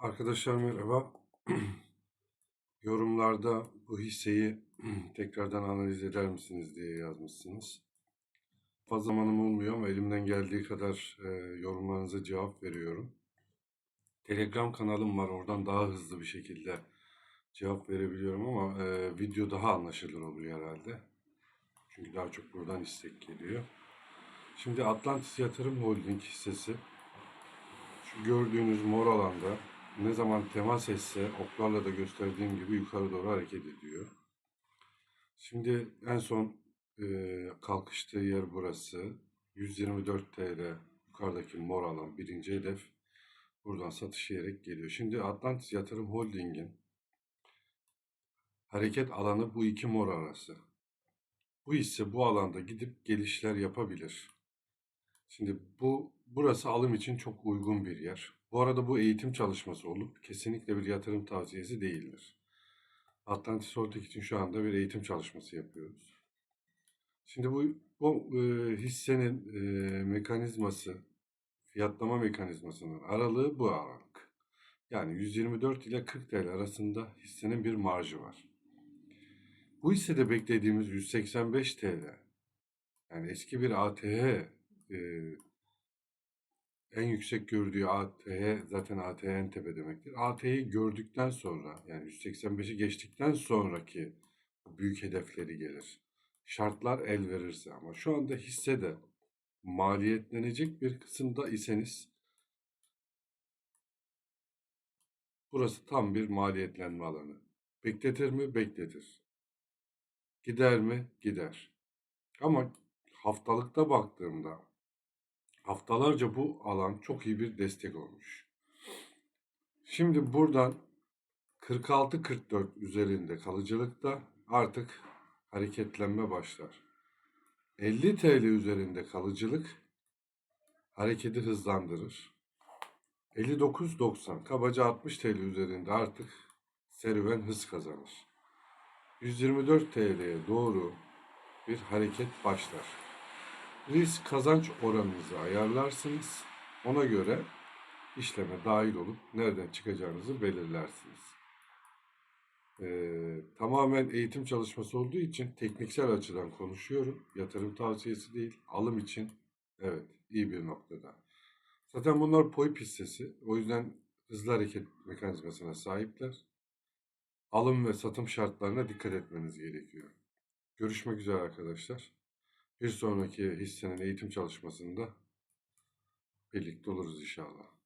Arkadaşlar merhaba. Yorumlarda bu hisseyi tekrardan analiz eder misiniz diye yazmışsınız. Fazla zamanım olmuyor ama elimden geldiği kadar e, yorumlarınıza cevap veriyorum. Telegram kanalım var. Oradan daha hızlı bir şekilde cevap verebiliyorum ama e, video daha anlaşılır oluyor herhalde. Çünkü daha çok buradan istek geliyor. Şimdi Atlantis Yatırım Holding hissesi şu gördüğünüz mor alanda ne zaman temas etse oklarla da gösterdiğim gibi yukarı doğru hareket ediyor. Şimdi en son e, kalkıştığı yer burası. 124 TL yukarıdaki mor alan birinci hedef. Buradan satış yiyerek geliyor. Şimdi Atlantis Yatırım Holding'in hareket alanı bu iki mor arası. Bu hisse bu alanda gidip gelişler yapabilir. Şimdi bu burası alım için çok uygun bir yer. Bu arada bu eğitim çalışması olup kesinlikle bir yatırım tavsiyesi değildir. Atlantis Holding için şu anda bir eğitim çalışması yapıyoruz. Şimdi bu, bu e, hissenin e, mekanizması, fiyatlama mekanizmasının aralığı bu aralık. Yani 124 ile 40 TL arasında hissenin bir marjı var. Bu hissede beklediğimiz 185 TL. Yani eski bir ATH e, en yüksek gördüğü ATH zaten ATH en tepe demektir. ATH'yi gördükten sonra yani 185'i geçtikten sonraki büyük hedefleri gelir. Şartlar el verirse ama şu anda hissede maliyetlenecek bir kısımda iseniz burası tam bir maliyetlenme alanı. Bekletir mi? Bekletir. Gider mi? Gider. Ama haftalıkta baktığımda haftalarca bu alan çok iyi bir destek olmuş. Şimdi buradan 46-44 üzerinde kalıcılıkta artık hareketlenme başlar. 50 TL üzerinde kalıcılık hareketi hızlandırır. 59.90 kabaca 60 TL üzerinde artık serüven hız kazanır. 124 TL'ye doğru bir hareket başlar. Risk kazanç oranınızı ayarlarsınız. Ona göre işleme dahil olup nereden çıkacağınızı belirlersiniz. Ee, tamamen eğitim çalışması olduğu için tekniksel açıdan konuşuyorum. Yatırım tavsiyesi değil. Alım için evet iyi bir noktada. Zaten bunlar POIP hissesi. O yüzden hızlı hareket mekanizmasına sahipler. Alım ve satım şartlarına dikkat etmeniz gerekiyor. Görüşmek üzere arkadaşlar. Bir sonraki hissenin eğitim çalışmasında birlikte oluruz inşallah.